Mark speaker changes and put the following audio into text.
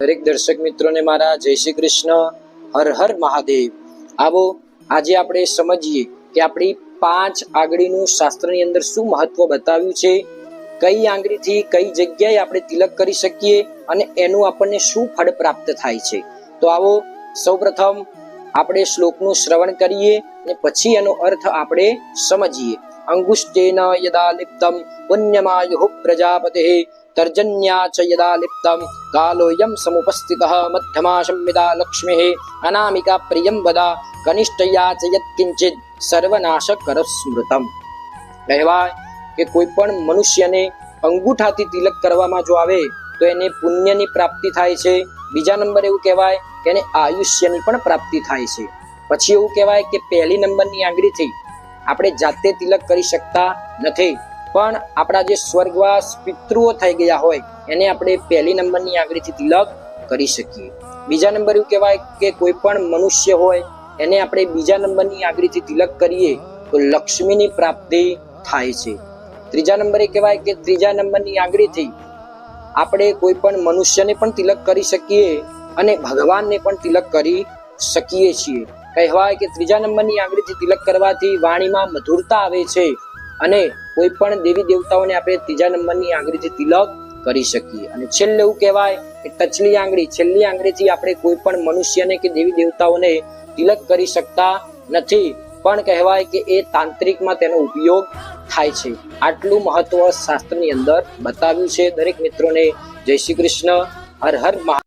Speaker 1: દરેક દર્શક મિત્રોને મારા જય શ્રી કૃષ્ણ, હર હર મહાદેવ. આવો, આજે આપણે સમજીએ કે આપણી પાંચ આંગળીનું શાસ્ત્રની અંદર શું મહત્વ બતાવ્યું છે, કઈ આંગળીથી કઈ જગ્યાએ આપણે તિલક કરી શકીએ અને એનું આપણને શું ફળ પ્રાપ્ત થાય છે. તો આવો, સૌપ્રથમ આપણે શ્લોકનું શ્રવણ કરીએ અને પછી એનો અર્થ આપણે સમજીએ. અંગુષ્ટેન યદા લિપ્તમ પુણ્યમાયુ પ્રજાપતિ તર્જન્યા ચ યદા લિપ્તમ કાલોયમ સમુપસ્થિત મધ્યમા સંમિદા લક્ષ્મીઃ અનામિકા પ્રિયં વદા કનિષ્ઠયા ચ યત્કિંચિત સર્વનાશકર સ્મૃતમ કહેવાય કે કોઈ પણ મનુષ્યને અંગૂઠાથી તિલક કરવામાં જો આવે તો એને પુણ્યની પ્રાપ્તિ થાય છે બીજા નંબર એવું કહેવાય કે એને આયુષ્યની પણ પ્રાપ્તિ થાય છે પછી એવું કહેવાય કે પહેલી નંબરની આંગળીથી આપણે જાતે તિલક કરી શકતા નથી. પણ આપણા જે સ્વર્ગવાસ પિતૃઓ થઈ ગયા હોય, એને આપણે પહેલી નંબરની આંગળીથી તિલક કરી શકીએ. બીજા નંબર એવું કહેવાય કે કોઈ પણ મનુષ્ય હોય, એને આપણે બીજા નંબરની આંગળીથી તિલક કરીએ, તો લક્ષ્મીની પ્રાપ્તિ થાય છે. ત્રીજા નંબરે કહેવાય કે ત્રીજા નંબરની આંગળીથી આપણે કોઈ પણ મનુષ્યને પણ તિલક કરી શકીએ અને ભગવાનને પણ તિલક કરી શકીએ છીએ. કહેવાય કે ત્રીજા નંબરની આંગળીથી તિલક કરવાથી વાણીમાં મધુરતા આવે છે અને કોઈ પણ દેવી દેવતાઓને આપણે ત્રીજા નંબરની આંગળીથી તિલક કરી શકીએ. અને છેલ્લે એવું કહેવાય કે ટચલી આંગળી, છેલ્લી આંગળીથી આપણે કોઈ પણ મનુષ્યને કે દેવી દેવતાઓને તિલક કરી શકતા નથી. પણ કહેવાય કે એ તાંત્રિકમાં તેનો ઉપયોગ થાય છે. આટલું મહત્વ શાસ્ત્રની અંદર બતાવ્યું છે. દરેક મિત્રોને જય શ્રી કૃષ્ણ. હર હર મહા